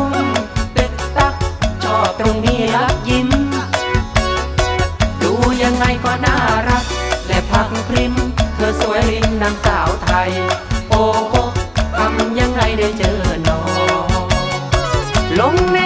วังไงก็น่ารัก และพักพริม เธอสวยริมนางสาวไทย โอ้โหทำยังไงได้เจอน้องลงใน